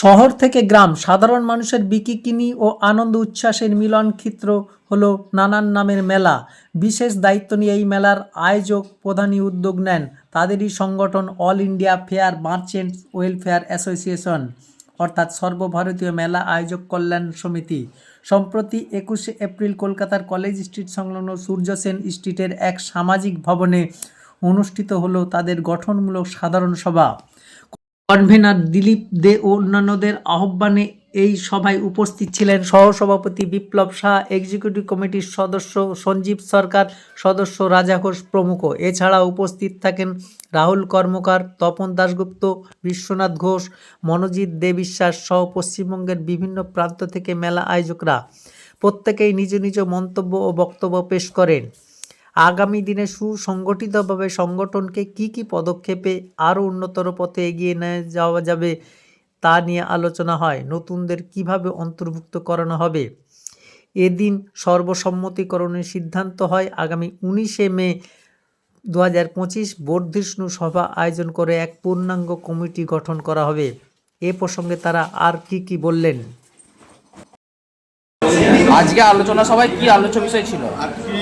শহর থেকে গ্রাম সাধারণ মানুষের বিকিকিনি ও আনন্দ উচ্ছ্বাসের মিলন ক্ষেত্র হলো নানান নামের মেলা। বিশেষ দায়িত্ব নিয়ে এই মেলার আয়োজক প্রধানই উদ্যোগ নেন তাদেরই সংগঠন all India fair merchants welfare association, অর্থাৎ সর্বভারতীয় মেলা আয়োজক কল্যাণ সমিতি। সম্প্রতি একুশে এপ্রিল কলকাতার কলেজ স্ট্রিট সংলগ্ন সূর্য সেন স্ট্রিটের এক সামাজিক ভবনে অনুষ্ঠিত হলো তাদের গঠনমূলক সাধারণ সভা। কনভেনার দিলীপ দে ও অন্যান্যদের আহ্বানে এই সভায় উপস্থিত ছিলেন সহসভাপতি বিপ্লব শাহ এক্সিকিউটিভ কমিটির সদস্য সঞ্জীব সরকার, সদস্য রাজা ঘোষ প্রমুখ। এছাড়া উপস্থিত থাকেন রাহুল কর্মকার, তপন দাশগুপ্ত, বিশ্বনাথ ঘোষ, মনোজিৎ দে বিশ্বাস সহ পশ্চিমবঙ্গের বিভিন্ন প্রান্ত থেকে মেলা আয়োজকরা প্রত্যেকেই নিজ নিজ মন্তব্য ও বক্তব্য পেশ করেন। আগামী দিনে সুসংগঠিতভাবে সংগঠনকে কি কি পদক্ষেপে আরও উন্নতর পথে এগিয়ে নিয়ে যাওয়া যাবে তা নিয়ে আলোচনা হয়। নতুনদের কীভাবে অন্তর্ভুক্ত করানো হবে? এদিন সর্বসম্মতিকরণের সিদ্ধান্ত হয়। আগামী উনিশে মে দু হাজার পঁচিশ বর্ধিষ্ণু সভা আয়োজন করে এক পূর্ণাঙ্গ কমিটি গঠন করা হবে। এ প্রসঙ্গে তারা আর কি কি বললেন? আজকে আলোচনা সবাই কি আলোচনা বিষয় ছিল? আজকে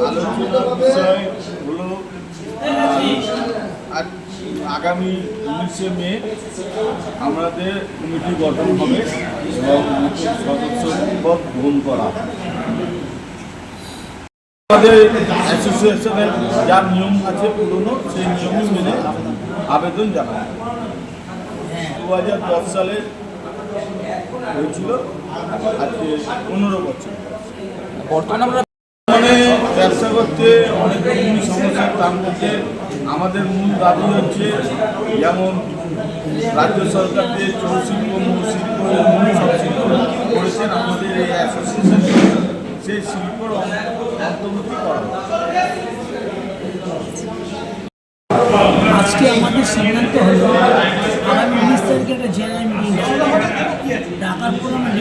আলোচনার বিষয় হলো আগামী উনিশে মে আমাদের কমিটি গঠন হবে এবং নতুন সদস্য পদ গ্রহণ করা আমাদের অ্যাসোসিয়েশনের যা নিয়ম আছে পুরনো, সেই নিয়মই মেনে আবেদন জানানো দু হাজার দশ সালে হয়েছিল আজকে পনেরো বছর বর্তমানে আমরা মানে ব্যবসা করতে অনেক রকমই সমস্যা তার মধ্যে আমাদের মূল দাবি হচ্ছে যেমন রাজ্য সরকার যে চৌশিল্প মৌশিল্প মূল করেছেন আমাদের এই অ্যাসোসিয়েশন সেই শিল্পর অন্তর্ভুক্তি করা। আজকে আমাদের সিদ্ধান্ত হলো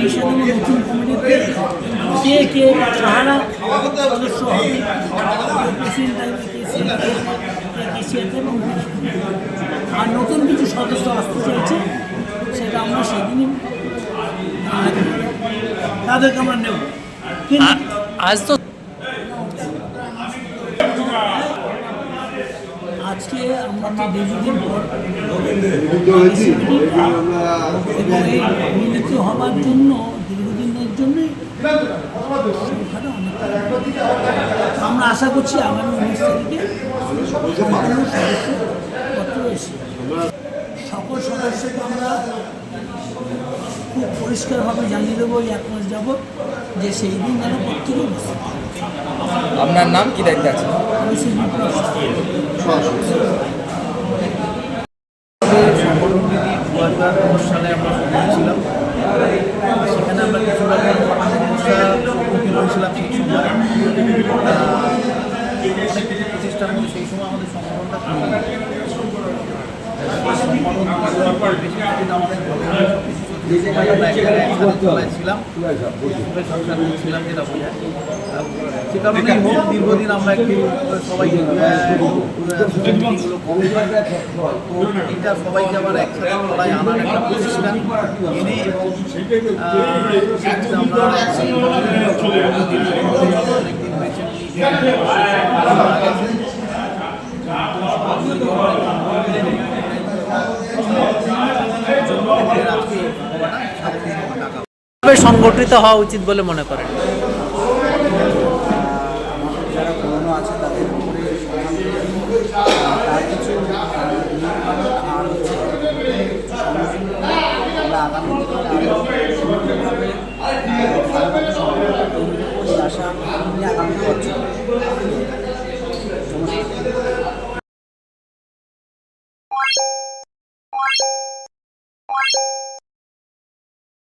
নতুন কে সদস্য হবে আর নতুন কিছু সদস্য আসতে চাইছে, সেটা আমরা সেদিনই। তাদেরকে আমরা নেব আজ তো আজকে আমরা তো দীর্ঘদিন পর মিলিত হওয়ার জন্য দীর্ঘদিনের জন্যই আমরা আশা করছি আগামী উনিশ তারিখে সম্পূর্ণ পরিষ্কারভাবে জানিয়ে দেবো এই এক মাস যাবৎ যে সেই দিন যেন প্রত্যেকে বসে। আপনার নাম কি দায়িত্ব আছে আমি সেই বিপ্লব সংগঠনটি দু হাজার দশ সালে আমরা শুরু করেছিলাম সেখানে আমরা কিছু রকম সমস্যার সম্মুখীন হয়েছিলাম সেই সময়। অনেক কিছু প্রতিষ্ঠান হলো সেই সময় আমাদের সংগঠনটা আমাদের ছিলাম হোক দীর্ঘদিন আমরা একটু সবাই সবাইকে আবার একসাথে তলায় আনার একটা এবং মারা গেছেন। জন্য আমাদের আজকে এই সভাটা সাধারণ ডাকা কীভাবে সংগঠিত হওয়া উচিত বলে মনে করেন? আগামী বছর।